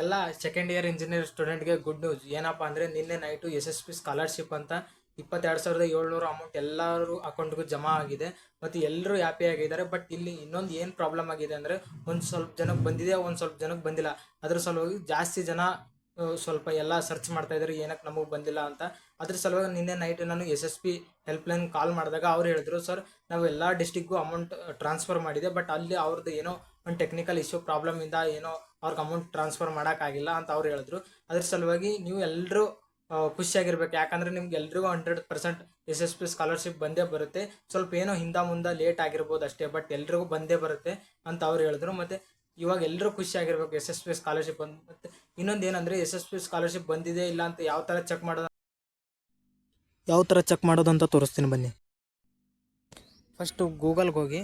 ಎಲ್ಲ second year engineer ಸ್ಟೂಡೆಂಟ್ಗೆ good news ಏನಪ್ಪ ಅಂದರೆ ನಿನ್ನೆ night S S P scholarship ಅಂತ ಇಪ್ಪತ್ತೆರಡು ಸಾವಿರದ ಏಳ್ನೂರು ಅಮೌಂಟ್ ಎಲ್ಲರೂ ಅಕೌಂಟ್ಗೂ ಜಮಾ ಆಗಿದೆ. ಮತ್ತು ಎಲ್ಲರೂ ಹ್ಯಾಪಿ ಆಗಿದ್ದಾರೆ. ಬಟ್ ಇಲ್ಲಿ ಇನ್ನೊಂದು ಏನು ಪ್ರಾಬ್ಲಮ್ ಆಗಿದೆ ಅಂದರೆ ಒಂದು ಸ್ವಲ್ಪ ಜನಕ್ಕೆ ಬಂದಿದೆ, ಒಂದು ಸ್ವಲ್ಪ ಜನಕ್ಕೆ ಬಂದಿಲ್ಲ. ಅದ್ರ ಸಲುವಾಗಿ ಜಾಸ್ತಿ ಜನ ಸ್ವಲ್ಪ ಎಲ್ಲ ಸರ್ಚ್ ಮಾಡ್ತಾ ಇದ್ದಾರೆ ಏನಕ್ಕೆ ನಮಗೆ ಬಂದಿಲ್ಲ ಅಂತ. ಅದ್ರ ಸಲುವಾಗಿ ನಿನ್ನೆ ನೈಟ್ ನಾನು S S P helpline call ಮಾಡಿದಾಗ ಅವ್ರು ಹೇಳಿದ್ರು ಸರ್ ನಾವು ಎಲ್ಲ ಡಿಸ್ಟಿಕ್ಗೂ ಅಮೌಂಟ್ ಟ್ರಾನ್ಸ್ಫರ್ ಮಾಡಿದೆ ಬಟ್ ಅಲ್ಲಿ ಅವ್ರದ್ದು ಏನೋ ಒಂದು ಟೆಕ್ನಿಕಲ್ ಇಶ್ಯೂ ಪ್ರಾಬ್ಲಮಿಂದ ಏನೋ ಅವ್ರಿಗೆ ಅಮೌಂಟ್ ಟ್ರಾನ್ಸ್ಫರ್ ಮಾಡೋಕ್ಕಾಗಿಲ್ಲ ಅಂತ ಅವ್ರು ಹೇಳಿದ್ರು. ಅದ್ರ ಸಲುವಾಗಿ ನೀವು ಎಲ್ಲರೂ ಖುಷಿಯಾಗಿರ್ಬೇಕು ಯಾಕಂದ್ರೆ ನಿಮ್ಗೆ ಎಲ್ರಿಗೂ hundred percent S S P scholarship ಬಂದೇ ಬರುತ್ತೆ. ಸ್ವಲ್ಪ ಏನೋ ಹಿಂದೆ ಮುಂದೆ ಲೇಟ್ ಆಗಿರ್ಬೋದು ಅಷ್ಟೇ ಬಟ್ ಎಲ್ರಿಗೂ ಬಂದೇ ಬರುತ್ತೆ ಅಂತ ಅವ್ರು ಹೇಳಿದ್ರು. ಮತ್ತು ಇವಾಗ ಎಲ್ಲರೂ ಖುಷಿಯಾಗಿರ್ಬೇಕು ಎಸ್ ಎಸ್ ಪಿ ಸ್ಕಾಲರ್ಶಿಪ್ ಮತ್ತು ಇನ್ನೊಂದು ಏನಂದರೆ ಎಸ್ ಎಸ್ ಪಿ ಸ್ಕಾಲರ್ಶಿಪ್ ಬಂದಿದೆ ಇಲ್ಲ ಅಂತ ಯಾವ ಥರ ಚೆಕ್ ಮಾಡೋದು ಯಾವ ಥರ ಚೆಕ್ ಮಾಡೋದು ಅಂತ ತೋರಿಸ್ತೀನಿ ಬನ್ನಿ. ಫಸ್ಟು ಗೂಗಲ್ಗೆ ಹೋಗಿ.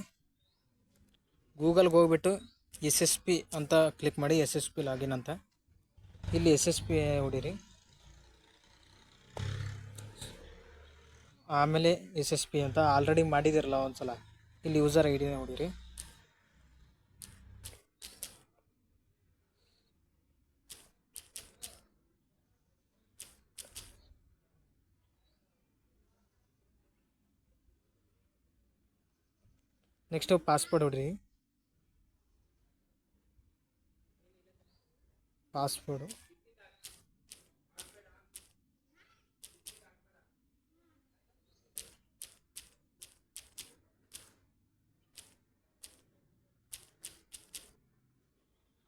ಗೂಗಲ್ಗೆ ಹೋಗ್ಬಿಟ್ಟು ಎಸ್ ಎಸ್ ಪಿ ಅಂತ ಕ್ಲಿಕ್ ಮಾಡಿ ಎಸ್ ಎಸ್ ಪಿ ಲಾಗಿನ್ ಅಂತ. ಇಲ್ಲಿ ಎಸ್ ಎಸ್ ಪಿ ಹೊಡೀರಿ. ಆಮೇಲೆ ಎಸ್ ಎಸ್ ಪಿ ಅಂತ ಆಲ್ರೆಡಿ ಮಾಡಿದಿರಲ್ಲ ಒಂದ್ಸಲ. ಇಲ್ಲಿ ಯೂಸರ್ ಐ ಡಿನ ಹೊಡೀರಿ. ನೆಕ್ಸ್ಟು ಪಾಸ್ವರ್ಡ್ ಹೊಡ್ರಿ ಪಾಸ್ವರ್ಡು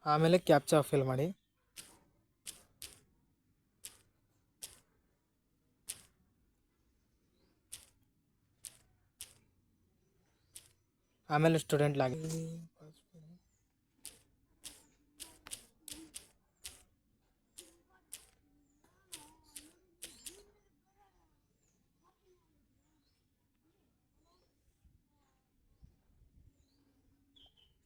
ಆಮೇಲೆ ಕ್ಯಾಪ್ಚಾ ಫಿಲ್ ಮಾಡಿ ಆಮೇಲೆ ಸ್ಟೂಡೆಂಟ್ ಲಾಗಿ.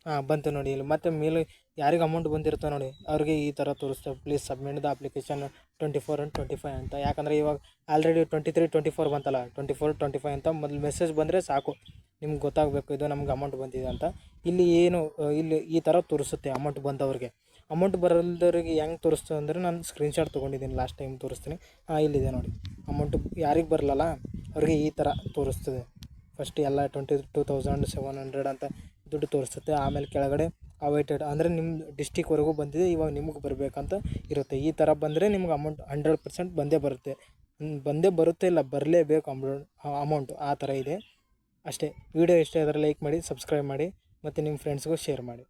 ಹಾಂ, ಬಂತು ನೋಡಿ. ಇಲ್ಲಿ ಮತ್ತೆ ಮೇಲೆ ಯಾರಿಗೆ ಅಮೌಂಟ್ ಬಂದಿರ್ತೋ ನೋಡಿ, ಅವ್ರಿಗೆ ಈ ಥರ ತೋರಿಸ್ತೇವೆ please submit the application twenty four and twenty five ಅಂತ. ಯಾಕಂದರೆ ಇವಾಗ already twenty three twenty four ಬಂತಲ್ಲ. ಟ್ವೆಂಟಿ ಫೋರ್ ಟ್ವೆಂಟಿ ಫೈವ್ ಅಂತ ಮೊದಲು ಮೆಸೇಜ್ ಬಂದರೆ ಸಾಕು. ನಿಮ್ಗೆ ಗೊತ್ತಾಗಬೇಕು ಇದು ನಮ್ಗೆ ಅಮೌಂಟ್ ಬಂದಿದೆ ಅಂತ. ಇಲ್ಲಿ ಏನು ಇಲ್ಲಿ ಈ ಥರ ತೋರಿಸುತ್ತೆ ಅಮೌಂಟ್ ಬಂದವ್ರಿಗೆ. ಅಮೌಂಟ್ ಬರಲ್ದವ್ರಿಗೆ ಹೆಂಗೆ ತೋರಿಸ್ತು ಅಂದರೆ ನಾನು ಸ್ಕ್ರೀನ್ಶಾಟ್ ತೊಗೊಂಡಿದ್ದೀನಿ ಲಾಸ್ಟ್ ಟೈಮ್ ತೋರಿಸ್ತೀನಿ. ಹಾಂ, ಇಲ್ಲಿದೆ ನೋಡಿ. ಅಮೌಂಟ್ ಯಾರಿಗೆ ಬರಲಲ್ಲ, ಅವ್ರಿಗೆ ಈ ಥರ ತೋರಿಸ್ತದೆ. ಫಸ್ಟ್ ಎಲ್ಲ twenty two thousand seven hundred ಅಂತ ದುಡ್ಡು ತೋರಿಸುತ್ತೆ. ಆಮೇಲೆ ಕೆಳಗಡೆ ಅವೈಟೆಡ್ ಅಂದರೆ ನಿಮ್ಮ ಡಿಸ್ಟಿಕ್ವರೆಗೂ ಬಂದಿದೆ, ಇವಾಗ ನಿಮಗೆ ಬರಬೇಕಂತ ಇರುತ್ತೆ. ಈ ಥರ ಬಂದರೆ ನಿಮ್ಗೆ ಅಮೌಂಟ್ ಹಂಡ್ರೆಡ್ ಪರ್ಸೆಂಟ್ ಬಂದೇ ಬರುತ್ತೆ. ಬಂದೇ ಬರುತ್ತೆ ಇಲ್ಲ, ಬರಲೇಬೇಕು ಅಮೌಂಟ್ ಅಮೌಂಟು ಆ ಥರ ಇದೆ. ಅಷ್ಟೇ. ವಿಡಿಯೋ ಇಷ್ಟ ಆದರೆ ಲೈಕ್ ಮಾಡಿ ಸಬ್ಸ್ಕ್ರೈಬ್ ಮಾಡಿ ಮತ್ತು ನಿಮ್ಮ ಫ್ರೆಂಡ್ಸ್ಗೂ ಶೇರ್ ಮಾಡಿ.